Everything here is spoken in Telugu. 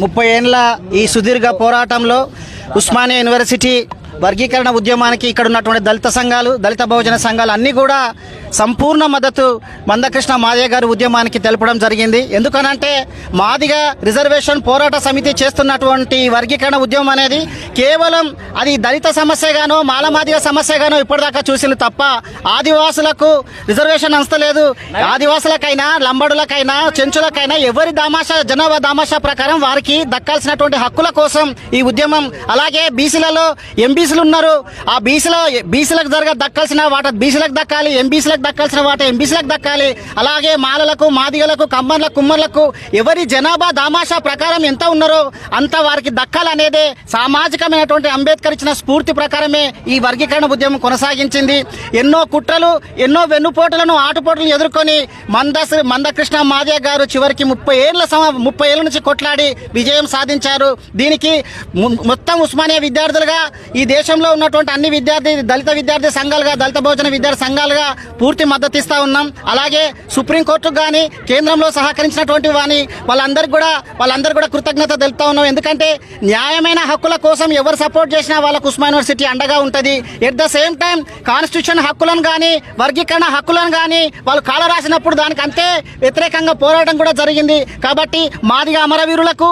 ముప్పై ఏండ్ల ఈ సుదీర్ఘ పోరాటంలో ఉస్మానియా యూనివర్సిటీ వర్గీకరణ ఉద్యమానికి ఇక్కడ ఉన్నటువంటి దళిత సంఘాలు దళిత బహుజన సంఘాలు అన్నీ కూడా సంపూర్ణ మద్దతు మందకృష్ణ మాదయ్య గారి ఉద్యమానికి తెలపడం జరిగింది. ఎందుకనంటే మాదిగా రిజర్వేషన్ పోరాట సమితి చేస్తున్నటువంటి వర్గీకరణ ఉద్యమం అనేది కేవలం అది దళిత సమస్యగానో మాలమాదిగ సమస్యగానో ఇప్పటిదాకా చూసింది తప్ప ఆదివాసులకు రిజర్వేషన్ అంచలేదు. ఆదివాసులకైనా లంబడులకైనా చెంచులకైనా ఎవరి దామాషా జనాభా దామాషా ప్రకారం వారికి దక్కాల్సినటువంటి హక్కుల కోసం ఈ ఉద్యమం అలాగే బీసీలలో ఎంబీ బీసీలు ఉన్నారు. ఆ బీసీల బీసీలకు జరగ దక్కాల్సిన వాట బీసీలకు దక్కాలి ఎంబీసీలకు దక్కాల్సిన వాట ఎంబీసీలకు దక్కాలి. అలాగే మాలలకు మాదిగలకు కమ్మర్లకు కుమ్మర్లకు ఎవరి జనాభా దామాషా ప్రకారం ఎంత ఉన్నారో అంత వారికి దక్కాలనేదే సామాజికమైనటువంటి అంబేద్కర్ ఇచ్చిన స్ఫూర్తి ప్రకారమే ఈ వర్గీకరణ ఉద్యమం కొనసాగించింది. ఎన్నో కుట్రలు ఎన్నో వెన్నుపోటులను ఆటుపోటులను ఎదుర్కొని మందస్ మందకృష్ణ మాదయ్య గారు చివరికి ముప్పై ఏళ్ళ సమ ముప్పై ఏళ్ళ నుంచి కొట్లాడి విజయం సాధించారు. దీనికి మొత్తం ఉస్మానియా విద్యార్థులుగా ఈ దేశంలో ఉన్నటువంటి అన్ని విద్యార్థి దళిత విద్యార్థి సంఘాలుగా దళిత భోజన విద్యార్థి సంఘాలుగా పూర్తి మద్దతు ఇస్తా ఉన్నాం. అలాగే సుప్రీంకోర్టుకు కానీ కేంద్రంలో సహకరించినటువంటి వాని వాళ్ళందరికీ కూడా వాళ్ళందరూ కూడా కృతజ్ఞత తెలుపుతా ఉన్నాం. ఎందుకంటే న్యాయమైన హక్కుల కోసం ఎవరు సపోర్ట్ చేసినా వాళ్ళకు ఉస్మా యూనివర్సిటీ అండగా ఉంటుంది. At the same time constitution హక్కులను కానీ వర్గీకరణ హక్కులను కానీ వాళ్ళు కాల రాసినప్పుడు దానికి అంతే వ్యతిరేకంగా పోరాటం కూడా జరిగింది. కాబట్టి మాదిగా అమరవీరులకు